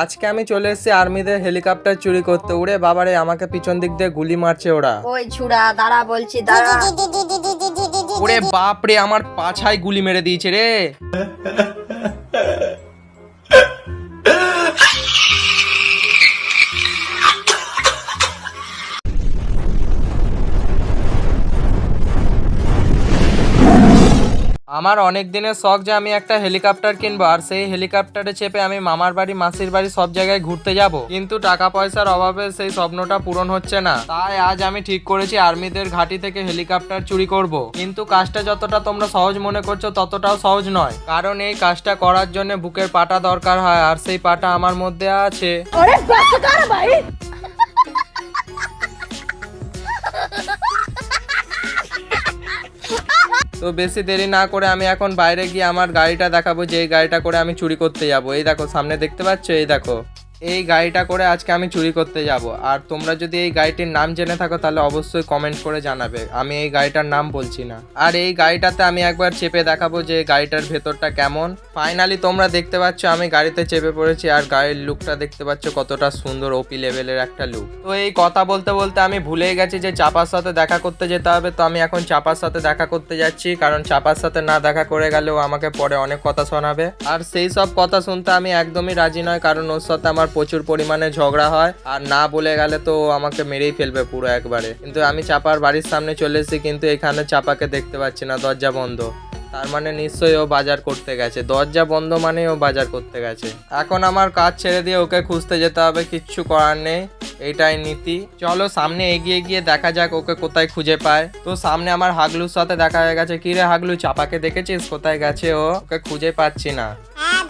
আজকে আমি চলে এসেছি আর্মিদের হেলিকপ্টার চুরি করতে। উড়ে বাবারে আমাকে পিছন দিক দিয়ে গুলি মারছে ওরা। ওই ছুড়া দাঁড়া বলছি দাঁড়া। ওরে বাপরে আমার পাছায় গুলি মেরে দিয়েছে রে। আমার অনেক দিনের শখ যে আমি একটা হেলিকপ্টার কিনবো, আর সেই হেলিকপ্টারে চেপে আমি মামার বাড়ি, মাসির বাড়ি সব জায়গায় ঘুরতে যাব। কিন্তু টাকা পয়সার অভাবে সেই স্বপ্নটা পূরণ হচ্ছে না। তাই আজ আমি ঠিক করেছি আর্মিদের ঘাঁটি থেকে হেলিকপ্টার চুরি করব। কিন্তু কাজটা যতটা তোমরা সহজ মনে করছ, ততটাও সহজ নয়। কারণ এই কাজটা করার জন্য বুকের পাটা দরকার হয়, আর সেই পাটা আমার মধ্যে আছে। তো বেশি দেরি না করে আমি এখন বাইরে গিয়ে আমার গাড়িটা দেখাবো যে এই গাড়িটা করে আমি চুরি করতে যাব। এই দেখো, সামনে দেখতে পাচ্ছ? এই দেখো। এই গাড়িটা করে আজকে আমি চুরি করতে যাব। আর তোমরা যদি এই গাড়িটির নাম জেনে থাকো, তাহলে অবশ্যই কমেন্ট করে জানাবে। আমি এই গাড়িটার নাম বলছি না। আর এই গাড়িটাতে আমি একবার চেপে দেখাবো যে গাড়িটার ভেতরটা কেমন। ফাইনালি তোমরা দেখতে পাচ্ছ আমি গাড়িতে চেপে পড়েছি আর গাড়ির লুকটা দেখতে পাচ্ছ কতটা সুন্দর ওপি লেভেলের একটা লুক তো এই কথা বলতে বলতে আমি ভুলেই গেছি যে চাপার সাথে দেখা করতে যেতে হবে। তো আমি এখন চাপার সাথে দেখা করতে যাচ্ছি। কারণ চাপার সাথে না দেখা করে গেলেও আমাকে পরে অনেক কথা শোনাবে। আর সেই সব কথা শুনতে আমি একদমই রাজি নয়, কারণ ওর সাথে আমার প্রচুর পরিমাণে ঝগড়া হয়। আর না বলে গেলে তো আমাকে মেরেই ফেলবে পুরো একবারে। কিন্তু আমি চাপার বাড়ির সামনে চলে এসেছি, কিন্তু এখানে চাপাকে দেখতে পাচ্ছি না, দরজা বন্ধ। তার মানে নিশ্চয়ই ও বাজার করতে গেছে। দরজা বন্ধ মানেই ও বাজার করতে গেছে। এখন আমার কাজ ছেড়ে দিয়ে ওকে খুঁজতে যেতে হবে কিচ্ছু করার নেই এইটাই নীতি। চলো সামনে এগিয়ে গিয়ে দেখা যাক ওকে কোথায় খুঁজে পায়। তো সামনে আমার হাগলুর সাথে দেখা হয়ে গেছে। কি রে হাগলু চাপাকে দেখেছিস? কোথায় গেছে ও? ওকে খুঁজে পাচ্ছি না। হ্যাঁ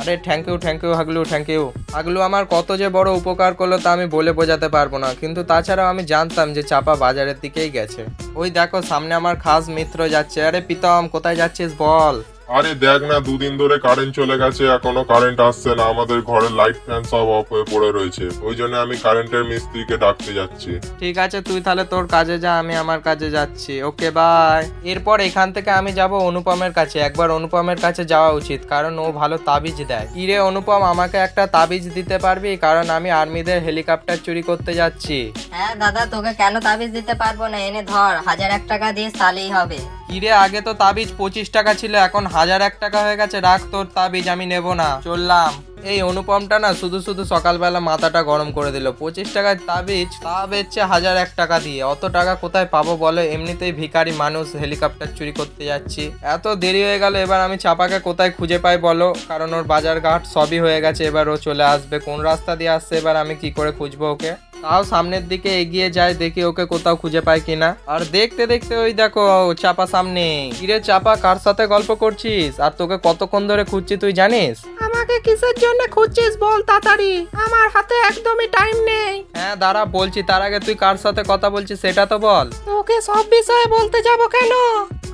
আরে থ্যাংক ইউ থ্যাংক ইউ হাগলু থ্যাংক ইউ হাগলু আমার কত যে বড় উপকার করল তা আমি বলে বোঝাতে পারব না। কিন্তু তাছাড়াও আমি জানতাম যে চাপা বাজারের দিকেই গেছে। ওই দেখো সামনে আমার খাস মিত্র যাচ্ছে। আরে প্রীতম কোথায় যাচ্ছিস বল? আরে দেখ না দুদিন ধরে কারেন্ট চলে গেছে এখনও কারেন্ট আসছে না আমাদের ঘরের লাইট ফ্যান সব অফ হয়ে পড়ে রয়েছে। ওই জন্য আমি কারেন্টের মিস্ত্রিকে ডাকতে যাচ্ছি। ঠিক আছে তুই তাহলে তোর কাজে যা আমি আমার কাজে যাচ্ছি। ওকে বাই এরপর এখান থেকে আমি যাব অনুপমের কাছে। একবার অনুপমের কাছে যাওয়া উচিত কারণ ও ভালো তাবিজ দেয়। ইরে অনুপম আমাকে একটা তাবিজ দিতে পারবি? কারণ আমি আর্মিদের হেলিকপ্টার চুরি করতে যাচ্ছি। হ্যাঁ দাদা তোকে কেন তাবিজ দিতে পারব না? এনে ধর হাজার এক টাকা দিয়ে তাহলেই হবে। কিরে, আগে তো তাবিজ পঁচিশ টাকা ছিল, এখন হাজার এক টাকা হয়ে গেছে, রাখ তোর তাবিজ, আমি নেব না। চললাম। এই অনুপমটা না, শুধু শুধু সকালবেলা মাথাটা গরম করে দিল। পঁচিশ টাকার তাবিজ তা বেচছে হাজার এক টাকা দিয়ে। অত টাকা কোথায় পাবো বলো? এমনিতেই ভিখারি মানুষ, হেলিকপ্টার চুরি করতে যাচ্ছি। এত দেরি হয়ে গেল, এবার আমি চাপাকে কোথায় খুঁজে পাই বলো? কারণ ওর বাজার ঘাট সবই হয়ে গেছে, এবার ও চলে আসবে। কোন রাস্তা দিয়ে আসছে, এবার আমি কি করে খুঁজবো ওকে? তাও সামনের দিকে এগিয়ে যায় দেখি ওকে কোথাও খুঁজে পাই কিনা। আর দেখতে দেখতে ওই দেখো চাপা সামনে। কিরে চাপা কার সাথে গল্প করছিস? আর তোকে কতক্ষণ ধরে খুঁজছি তুই জানিস? আমাকে কিসের জন্য খুঁজছিস বল তাড়াতাড়ি? আমার হাতে একদমই টাইম নেই। হ্যাঁ দাঁড়া বলছি তার আগে তুই কার সাথে কথা বলছিস সেটা তো বল। তোকে সব বিষয়ে বলতে যাব কেন?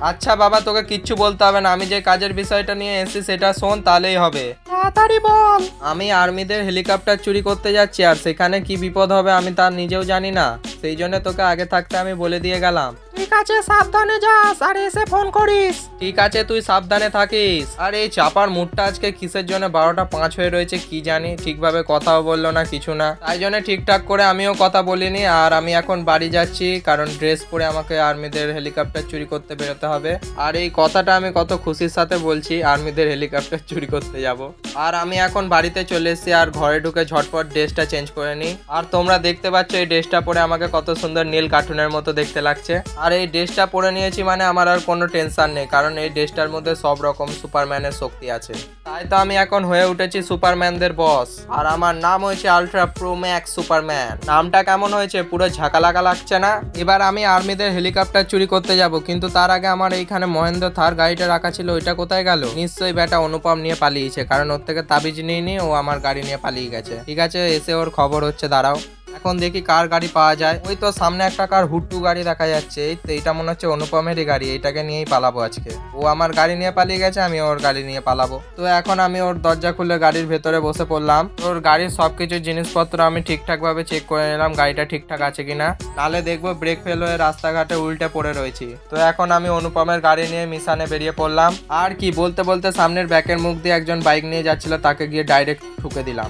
আচ্ছা বাবা তোকে কিচ্ছু বলতে হবে না। আমি যে কাজের বিষয়টা নিয়ে এসেছি সেটা শোন তাহলেই হবে। তাড়াতাড়ি বল। আমি আর্মিদের হেলিকপ্টার চুরি করতে যাচ্ছি আর সেখানে কি বিপদ হবে আমি তা নিজেও জানি না। সেই জন্য তোকে আগে থাকতে আমি বলে দিয়ে গেলাম। ঠিক আছে, সাবধানে যাস, আর এসে ফোন করিস। ঠিক আছে, তুই সাবধানে থাকিস। আর, এই চাপার মুডটা আজকে কিসের জন্য? বারোটা পাঁচ হয়ে রয়েছে, কি জানি, ঠিকভাবে কথাও বলল না, কিছু না। তাই জন্য ঠিকঠাক করে আমিও কথা বলিনি, আর আমি এখন বাড়ি যাচ্ছি, কারণ ড্রেস পরে আমাকে আর্মিদের হেলিকপ্টার চুরি করতে বেরোতে হবে। আর এই কথাটা আমি কত খুশির সাথে বলছি, আর্মিদের হেলিকপ্টার চুরি করতে যাব। আর আমি এখন বাড়িতে চলে এসেছি, আর ঘরে ঢুকে ঝটপট ড্রেসটা চেঞ্জ করে নিই। আর তোমরা দেখতে পাচ্ছ, এই ড্রেসটা পরে আমাকে কত সুন্দর নীল কার্টুনের মতো দেখতে লাগছে। আর এই ড্রেসটা পরে নিয়েছি মানে আমার আর কোনো টেনশন নেই, কারণ এই ড্রেসটার মধ্যে সব রকম সুপারম্যানের শক্তি আছে। তাই তো আমি এখন হয়ে উঠেছি সুপারম্যানদের বস আর আমার নাম হয়েছে আলট্রা প্রো ম্যাক্স সুপারম্যান নামটা কেমন হয়েছে? পুরো ঝাঁকালাকা লাগছে না? এবার আমি আর্মিদের হেলিকপ্টার চুরি করতে যাব, কিন্তু তার আগে আমার এইখানে মহেন্দ্র থার গাড়িটা রাখা ছিল, ওইটা কোথায় গেল? নিশ্চয়ই বেটা অনুপম নিয়ে পালিয়েছে, কারণ ওর থেকে তাবিজ নিয়ে নিয়ে ও আমার গাড়ি নিয়ে পালিয়ে গেছে। ঠিক আছে, এসে ওর খবর হচ্ছে, দাঁড়াও। এখন দেখি কার গাড়ি পাওয়া যায়। ওই তো সামনে একটা কার হুট্টু গাড়ি দেখা যাচ্ছে। এই তো এটা মনে হচ্ছে অনুপমেরই গাড়ি। এইটাকে নিয়েই পালাবো আজকে। ও আমার গাড়ি নিয়ে পালিয়ে গেছে, আমি ওর গাড়ি নিয়ে পালাবো। তো এখন আমি ওর দরজা খুলে গাড়ির ভেতরে বসে পড়লাম। ওর গাড়ির সবকিছু জিনিসপত্র আমি ঠিকঠাক ভাবে চেক করে নিলাম, গাড়িটা ঠিকঠাক আছে কিনা। নালে দেখব ব্রেক ফেল হয়ে রাস্তাঘাটে উল্টে পড়ে রয়েছি। তো এখন আমি অনুপমের গাড়ি নিয়ে মিশানে বেরিয়ে পড়লাম। আর কি, বলতে বলতে সামনের ব্যাকের মুখ দিয়ে একজন বাইক নিয়ে যাচ্ছিল, তাকে গিয়ে ডাইরেক্ট ঠুকে দিলাম।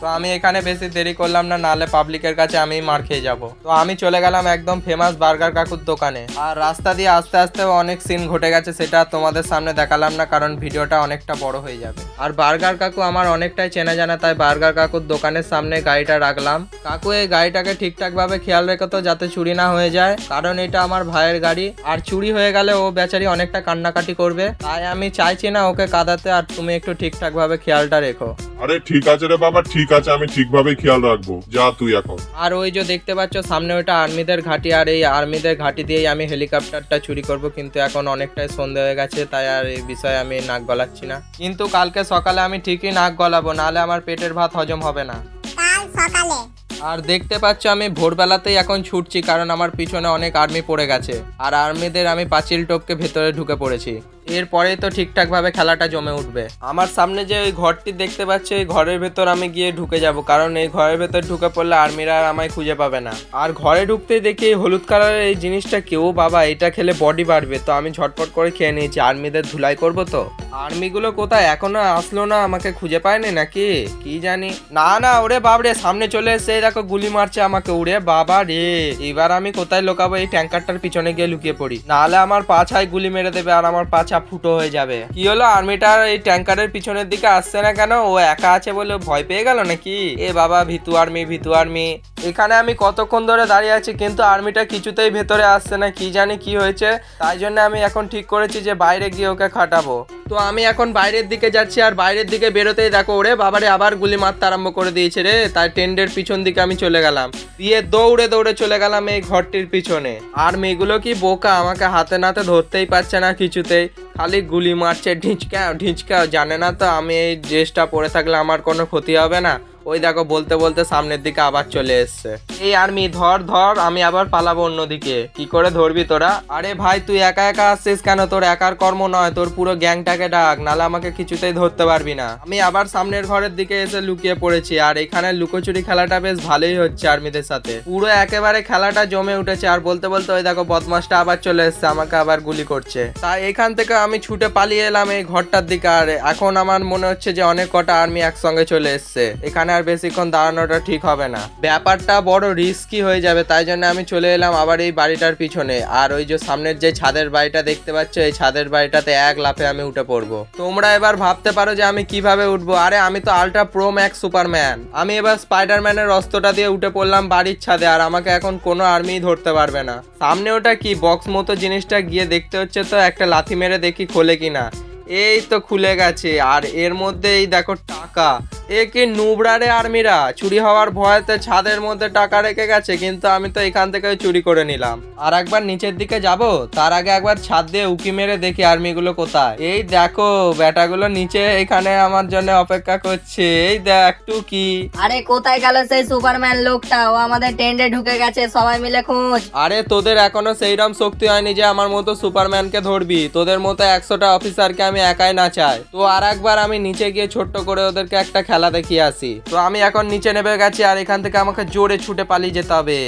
তো আমি এখানে বেশি দেরি করলাম না, নালে পাবলিকের কাছে আমি মার খেয়ে যাব। তো আমি চলে গেলাম একদম ফেমাস বার্গার কাকুর দোকানে। আর রাস্তা দিয়ে আস্তে আস্তে অনেক সিন ঘটে গেছে, সেটা তোমাদের সামনে দেখালাম না, কারণ ভিডিওটা অনেকটা বড় হয়ে যাবে। আর বার্গার কাকু আমার অনেকটাই চেনা জানা, তাই বার্গার কাকুর দোকানের সামনে গাড়িটা রাখলাম। কাকু, এই গাড়িটাকে ঠিকঠাক ভাবে খেয়াল রেখো তো, যাতে চুরি না হয়ে যায়, কারণ এটা আমার ভাইয়ের গাড়ি। আর চুরি হয়ে গেলে ও বেচারি অনেকটা কান্নাকাটি করবে। তাই আমি চাইছি না ওকে কাদাতে, আর তুমি একটু ঠিকঠাক ভাবে খেয়ালটা রেখো। আরে ঠিক আছে রে বাবা, ঠিক আছে আমি ঠিকভাবে খেয়াল রাখব। যা তুই এখন। আর ওই যে দেখতে পাচ্ছ সামনে ওইটা আর্মিদের ঘাঁটি আর এই আর্মিদের ঘাঁটি দিয়েই আমি হেলিকপ্টারটা চুরি করব কিন্তু এখন অনেকটাই সন্ধে হয়ে গেছে তাই আর এই বিষয়ে আমি নাক গলাচ্ছি না। কিন্তু কালকে সকালে আমি ঠিকই নাক গলাবো নাহলে আমার পেটের ভাত হজম হবে না। কাল সকালে। আর দেখতে পাচ্ছ আমি ভোরবেলাতেই এখন ছুটছি কারণ আমার পিছনে অনেক আর্মি পড়ে গেছে। আর আর্মিদের আমি পাঁচিল টপকে ভেতরে ঢুকে পড়েছি। এরপরেই তো ঠিকঠাক ভাবে খেলাটা জমে উঠবে। আমার সামনে যে ওই ঘরটি দেখতে পাচ্ছি, ওই ঘরের ভেতর আমি গিয়ে ঢুকে যাব, কারণ এই ঘরের ভেতর ঢুকে পড়লে আর্মিরা আর আমায় খুঁজে পাবে না। আর ঘরে ঢুকতেই দেখি হলুদ কালারের এই জিনিসটা কেউ, বাবা, এটা খেলে বডি বাড়বে। তো আমি ঝটপট করে খেয়ে নিয়েছি। আর্মিদের ধুলাই করব তো? আর্মিগুলো কোথায়? এখনও আসলো না, আমাকে খুঁজে পায়নি নাকি? কি জানি? না না, ওরে বাবরে সামনে চলে এসে দেখো গুলি মারছে আমাকে উড়ে বাবা রে। এবার আমি কোথায় লোকাবো? এই ট্যাঙ্কারটার পিছনে গিয়ে লুকিয়ে পড়ি। নাহলে আমার পাছায় গুলি মেরে দেবে, আর আমার পাছা ফুটো হয়ে যাবে। কি হলো? আর্মিটার এই ট্যাঙ্কারের পিছনের দিকে আসছে না কেন? ও একা আছে বলে ভয় পেয়ে গেল নাকি? এ বাবা, ভিতু আর্মি ভিতু আর্মি। এখানে আমি কতক্ষণ ধরে দাঁড়িয়ে আছি কিন্তু আর্মিটা কিছুতেই ভেতরে আসছে না, কি জানি কি হয়েছে। তাই জন্য আমি এখন ঠিক করেছি যে বাইরে গিয়ে ওকে খাটাবো। তো আমি এখন বাইরের দিকে যাচ্ছি আর বাইরের দিকে বেরোতেই দেখো, ওরে বাবারে, আবার গুলি মারতে আরম্ভ করে দিয়েছে রে। তাই টেন্ডের পিছন দিকে আমি চলে গেলাম। দিয়ে দৌড়ে দৌড়ে চলে গেলাম এই ঘরটির পিছনে। আর মেয়েগুলো কি বোকা, আমাকে হাতে নাতে ধরতেই পারছে না কিছুতেই। খালি গুলি মারছে, ঢিঁচকা ঢিঁচকা। জানে না তো আমি এই ড্রেসটা পরে থাকলে আমার কোনো ক্ষতি হবে না। ওই দেখো বলতে বলতে সামনের দিকে আবার চলে এসছে। এই আর্মি, ধর ধর, আমি আবার পালাবো অন্যদিকে। কি করে ধরবি তোরা? আরে ভাই, তুই একা একা আসছিস কেন? তোর একার কর্ম নয়, তোর পুরো গ্যাংটাকে ডাক, নালে আমাকে কিছুতেই ধরতে পারবি না। আমি আবার সামনের ঘরের দিকে এসে লুকিয়ে পড়েছি, আর এখানে লুকোচুরি খেলাটা বেশ ভালোই হচ্ছে আর্মিদের সাথে। পুরো একেবারে খেলাটা জমে উঠেছে, আর বলতে বলতে ওই দেখো বদমাসটা আবার চলে এসছে, আমাকে আবার গুলি করছে। তাই এখান থেকে আমি ছুটে পালিয়ে এলাম এই ঘরটার দিকে, আর এখন আমার মনে হচ্ছে যে অনেক কটা আর্মি একসঙ্গে চলে এসছে। এখানে আর বেশিক্ষণ দাঁড়ানোটা ঠিক হবে না। ব্যাপারটা বড় রিস্কি হয়ে যাবে, তাই জন্য আমি চলে এলাম আবার এই বাড়িটার পিছনে। আর ওই যে সামনের যে ছাদের বাড়িটা দেখতে পাচ্ছ, এই ছাদের বাড়িটাতে এক লাফে আমি উঠে পড়ব। তোমরা এবার ভাবতে পারো যে আমি কীভাবে উঠবো। আরে, আমি তো আলট্রা প্রো ম্যাক্স সুপারম্যান আমি এবার স্পাইডারম্যানের অস্ত্রটা দিয়ে উঠে পড়লাম বাড়ির ছাদে, আর আমাকে এখন কোনো আর্মি ধরতে পারবে না। সামনে ওটা কি? বক্স মতো জিনিসটা গিয়ে দেখতে হচ্ছে তো, একটা লাথি মেরে দেখি খোলে কিনা। এই তো খুলে গেছে। আর এর মধ্যে এই দেখো টাকা। এ কি নুবড়ারে আর্মিরা? চুরি হওয়ার ভয়তে ছাদের মধ্যে টাকা রেখে গেছে কিন্তু আমি তো এখান থেকে চুরি করে নিলাম। আর একবার নিচের দিকে যাব? তার আগে একবার ছাদ দিয়ে উকি মেরে দেখি আর্মিগুলো কোথায়। এই দেখো ব্যাটাগুলো নিচে এখানে আমার জন্য অপেক্ষা করছে। এই দেখ টুকি। আরে কোথায় গেল সেই সুপারম্যান লোকটা? ও আমাদের টেন্ডে ঢুকে গেছে সবাই মিলে খোঁজ। আরে তোদের এখনও সেইরকম শক্তি হয়নি যে আমার মতো সুপারম্যানকে ধরবি। তোদের মতো একশোটা অফিসারকে আমি একাই না চাই। তো আর একবার আমি নিচে গিয়ে ছোট্ট করে ওদেরকে একটা খেলা দেখিয়ে আসি। তো আমি এখন নিচে নেমে গেছি আর এখান থেকে আমাকে জোরে ছুটে পালিয়ে যেতে হবে।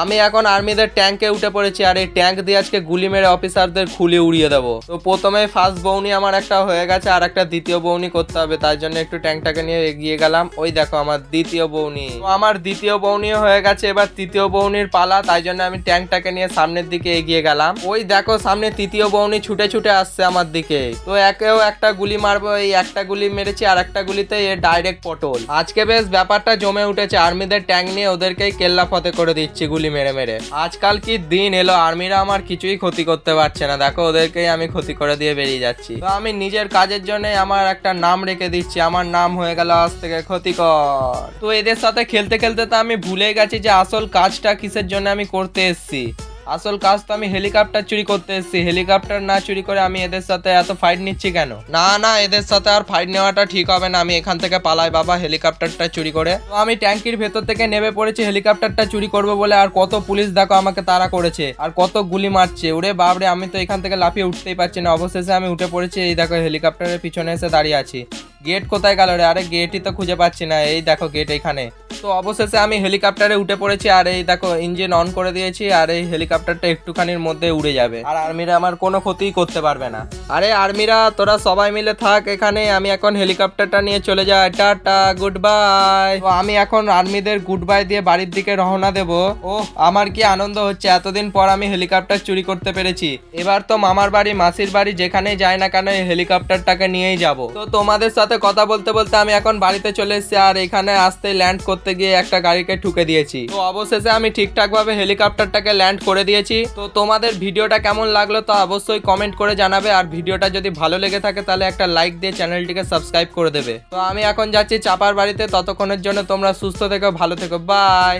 আমি এখন আর্মিদের ট্যাঙ্কে উঠে পড়েছি আর এই ট্যাঙ্ক দিয়ে আজকে গুলি মেরে অফিসারদের খুলে উড়িয়ে দেবো। তো প্রথমে ফার্স্ট বৌনি আমার একটা হয়ে গেছে আর একটা দ্বিতীয় বৌনি করতে হবে তার জন্য একটু ট্যাঙ্কটাকে নিয়ে এগিয়ে গেলাম। ওই দেখো আমার দ্বিতীয় বৌনি। তো আমার দ্বিতীয় বৌনিও হয়ে গেছে, এবার তৃতীয় বৌনির পালা, তাই জন্য আমি ট্যাঙ্কটাকে নিয়ে সামনের দিকে এগিয়ে গেলাম। ওই দেখো সামনে তৃতীয় বৌনি ছুটে ছুটে আসছে আমার দিকে। তো একেও একটা গুলি মারবো, এই একটা গুলি মেরেছি আর একটা গুলিতে এ ডাইরেক্ট পটল। আজকে বেশ ব্যাপারটা জমে উঠেছে, আর্মিদের ট্যাঙ্ক নিয়ে ওদেরকেই কেল্লা ফতে করে দিচ্ছি গুলি গুলি মেরে মেরে। আজকাল কি দিন এলো? আর্মিরা আমার কিছুই ক্ষতি করতে পারছে না। দেখো, ওদেরকেই আমি ক্ষতি করে দিয়ে বেরিয়ে যাচ্ছি। তো আমি নিজের কাজের জন্য আমার একটা নাম রেখে দিচ্ছি। আমার নাম হয়ে গেল আজ থেকে ক্ষতিকর। তো এদের সাথে খেলতে খেলতে তো আমি ভুলে গেছি যে আসল কাজটা কিসের জন্য আমি করতে এসেছি। আসল কাজ তো আমি হেলিকপ্টার চুরি করতে এসেছি। হেলিকপ্টার না চুরি করে আমি এদের সাথে এত ফাইট নিচ্ছি কেন? না না এদের সাথে আর ফাইট নেওয়াটা ঠিক হবে না। আমি এখান থেকে পালাই বাবা হেলিকপ্টারটা চুরি করে। তো আমি ট্যাঙ্কির ভেতর থেকে নেমে পড়েছি হেলিকপ্টারটা চুরি করব বলে আর কত পুলিশ দেখো আমাকে তাড়া করেছে আর কত গুলি মারছে। ওরে বাবরে আমি তো এখান থেকে লাফিয়ে উঠতেই পারছি না। অবশেষে আমি উঠে পড়েছি এই দেখো হেলিকপ্টারের পিছনে এসে দাঁড়িয়ে আছি। গেট কোথায় গেল রে? আরে গেটই তো খুঁজে পাচ্ছি না। এই দেখো গেট এখানে। তো অবশেষে আমি হেলিকপ্টারে উঠে পড়েছি আর এই দেখো ইঞ্জিন অন করে দিয়েছি আর এই হেলিকপ্টারটা একটুখানির মধ্যে উড়ে যাবে। আর আর্মিরা আমার কোনো ক্ষতিই করতে পারবে না। আরে আর্মিরা, তোরা সবাই মিলে থাক এখানে, আমি এখন হেলিকপ্টারটা নিয়ে চলে যাই। টাটা গুড বাই তো আমি এখন আর্মিদের গুড বাই দিয়ে বাড়ির দিকে রওনা দেব। ও আমার কি আনন্দ হচ্ছে, এতদিন পর আমি হেলিকপ্টার চুরি করতে পেরেছি। এবার তো মামার বাড়ি, মাসির বাড়ি যেখানেই যাই না কেন হেলিকপ্টারটাকে নিয়েই যাব। তো তোমাদের সাথে কথা বলতে বলতে আমি এখন বাড়িতে চলে এসেছি, আর এখানে আসতে ল্যান্ড করতে গিয়ে একটা গাড়িকে ঠুকে দিয়েছি। তো অবশেষে আমি ঠিকঠাক ভাবে হেলিকপ্টারটাকে ল্যান্ড করে দিয়েছি। তো তোমাদের ভিডিওটা কেমন লাগল তা অবশ্যই কমেন্ট করে জানাবে। আর ভিডিওটা যদি ভালো লেগে থাকে তাহলে একটা লাইক দিয়ে চ্যানেলটিকে সাবস্ক্রাইব করে দেবে। তো আমি এখন যাচ্ছি চাপার বাড়িতে। ততক্ষণের জন্য তোমরা সুস্থ থেকো, ভালো থেকো, বাই।